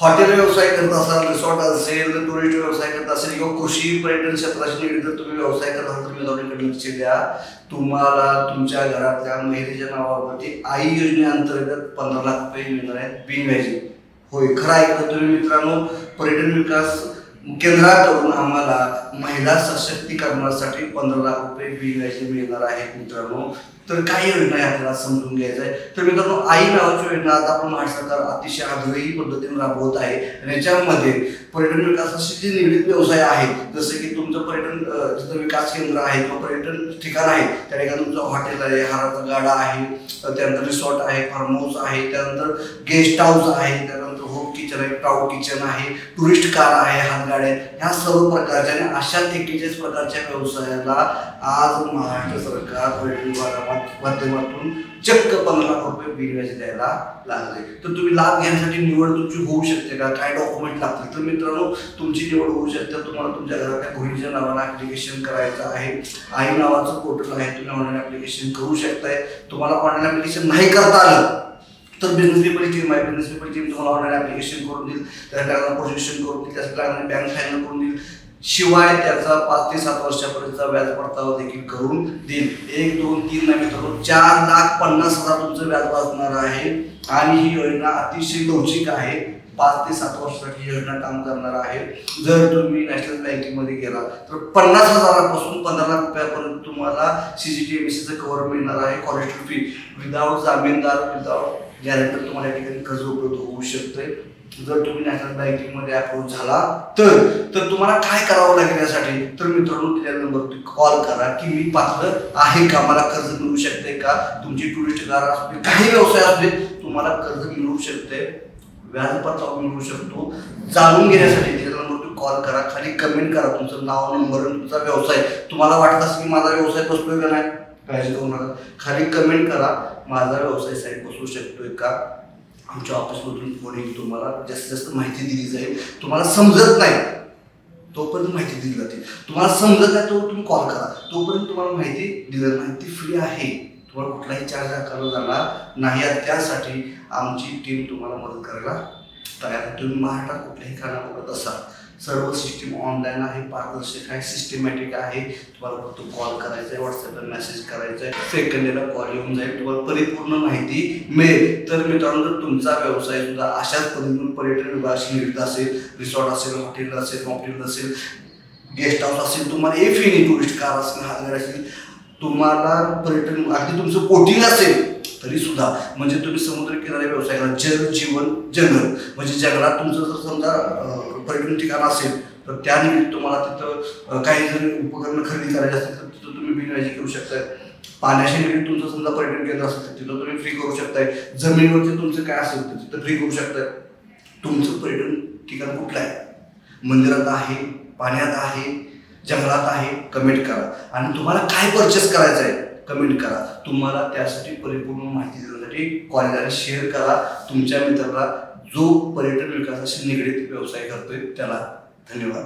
Hotel व्यवसाय करत असाल रिसॉर्ट असेल टुरिस्ट व्यवसाय करत असेल किंवा कृषी पर्यटन क्षेत्राशी निगडीत जर तुम्ही व्यवसाय करत असाल तर मित्रांकडे लक्ष द्या. तुम्हाला तुमच्या घरातल्या महिलेच्या नावावरती आई योजनेअंतर्गत पंधरा लाख रुपये मिळणार आहेत बिनव्याजी. होय खरं ऐकलं तुम्ही मित्रांनो? पर्यटन विकास केंद्राकडून आम्हाला महिला सशक्तीकरणासाठी पंधरा लाख रुपये बिनव्याजी मिळणार आहेत मित्रांनो. तर काही योजना आहे आपल्याला समजून घ्यायचं आहे. तर मित्रांनो आई नावाची योजना आता आपण महाराष्ट्र सरकार अतिशय आग्रही पद्धतीने राबवत आहे. आणि याच्यामध्ये पर्यटन विकासाशी जे निगडीत व्यवसाय आहेत जसं की तुमचं पर्यटन जिथं विकास केंद्र आहे किंवा पर्यटन ठिकाण आहे त्या ठिकाणी तुमचं हॉटेल आहे हाराचा गाडा आहे त्यानंतर रिसॉर्ट आहे फार्म हाऊस आहे त्यानंतर गेस्ट हाऊस आहे त्यानंतर किचन आहे टाऊ किचन आहे टुरिस्ट कार आहे हातगाड्या ह्या सर्व प्रकारच्या आणि अशा एक्केचाळीस प्रकारच्या व्यवसायाला आज महाराष्ट्र सरकार पर्यटन माध्यमातून चक्क पंधरा लाख रुपये बिनव्याज द्यायला लागले. तर तुम्ही लाभ घेण्यासाठी निवड तुमची होऊ शकते का? काय डॉक्युमेंट लागतील? तर मित्रांनो तुमची निवड होऊ शकते. तुम्हाला तुमच्या घरातल्या बहिणीच्या नावानं ऍप्लिकेशन करायचं आहे. आई नावाचं पोर्टल आहे. तुम्ही ऑनलाईन ऍप्लिकेशन करू शकताय. तुम्हाला ऑनलाईन ऍप्लिकेशन नाही करता आलं. तर बिझनेस टीम आहे. बिझनेस टीम तुम्हाला ऑनलाईन ऍप्लिकेशन करून देईल. त्या त्यासाठी प्रोजेक्शन करून देईल. त्यासाठी बँक फायनल करून देईल. शिवाय त्याचा पाच ते सात वर्षापर्यंतचा व्याज परतावा देखील करून देईल. एक दोन तीन नाही मित्रांनो चार लाख पन्नास हजार तुमचं व्याज वाचणार आहे. आणि ही योजना अतिशय लवचिक आहे. पाच ते सात वर्षासाठी ही योजना काम करणार आहे. जर तुम्ही नॅशनल बँकिंगमध्ये गेला तर पन्नास हजारापासून पंधरा लाख रुपयापर्यंत तुम्हाला सी सी टी व्ही सीचं कव्हर मिळणार आहे. कॉलेज फी विदाऊट जामीनदार विदाऊट गॅरंटर तुम्हाला या ठिकाणी कर्ज उपलब्ध होऊ शकते जर तुम्ही नॅशनल बँकिंगमध्ये अप्रूव्ह झाला तर तर तुम्हाला काय करावं लागेल यासाठी? तर मित्रांनो त्या नंबरवरती कॉल करा की मी पात्र आहे का? मला कर्ज मिळू शकते का? तुमची टुरिस्ट कार असू दे काही व्यवसाय असू दे तुम्हाला कर्ज मिळू शकते व्याज परतावा मिळू शकतो. जाणून घेण्यासाठी त्या नंबरवरती कॉल करा खाली कमेंट करा तुमचं नाव नंबर तुमचा व्यवसाय. तुम्हाला वाटत असेल की माझा व्यवसाय बसतोय का नाही? काळजी करू नका खाली कमेंट करा माझा व्यवसाय साईट बसू शकतोय का? आमच्या ऑफिसमधून फोन येईल तुम्हाला जास्तीत जास्त माहिती दिली जाईल. तुम्हाला समजत नाही तोपर्यंत माहिती दिली जाते. तुम्हाला समजत नाही तो तुम्ही कॉल करा. तोपर्यंत तुम्हाला माहिती दिली नाही ती फ्री आहे. तुम्हाला कुठलाही चार्ज आकारला जाणार नाही त्यासाठी आमची टीम तुम्हाला मदत करायला तयार तुम्ही महाराष्ट्रात कुठल्याही खाना बघत असाल सर्व सिस्टीम ऑनलाईन आहे पारदर्शक आहे सिस्टमॅटिक आहे. तुम्हाला फक्त कॉल करायचा आहे व्हॉट्सअपला मेसेज करायचा आहे सेकंडला कॉल येऊन जाईल. तुम्हाला परिपूर्ण माहिती मिळेल. तर मित्रांनो जर तुमचा व्यवसाय सुद्धा अशाच पद्धतीने पर्यटन विभागाशी निगडीत असेल रिसॉर्ट असेल हॉटेल असेल हॉटेल असेल गेस्ट हाऊस असेल तुम्हाला एफ एनी टुरिस्ट कार असेल हातगाडी असेल तुम्हाला पर्यटन अगदी तुमचं पोटिंग असेल तरी सुद्धा म्हणजे तुम्ही समुद्र किनारे व्यवसाय करा जल जीवन जंगल म्हणजे जंगलात तुमचं जर समजा पर्यटन ठिकाण असेल तर त्या निमित्त तुम्हाला तिथं काही जर उपकरणं खरेदी करायची असतील तर तिथं तुम्ही बिनव्याजी करू शकताय. पाण्याशी निगडीत तुमचं समजा पर्यटन केंद्र असेल तर तिथं तुम्ही फ्री करू शकताय. जमिनीवरती तुमचं काय असेल तर तिथं फ्री करू शकताय. तुमचं पर्यटन ठिकाण कुठलं आहे? मंदिरात आहे पाण्यात आहे जंगलात आहे कमेंट करा. आणि तुम्हाला काय परचेस करायचं आहे कमेंट करा. तुम्हाला त्यासाठी परिपूर्ण माहिती देण्यासाठी कॉलेजाला शेअर करा. तुमच्या मित्राला जो पर्यटन विकासाशी निगडीत व्यवसाय करतोय त्याला धन्यवाद.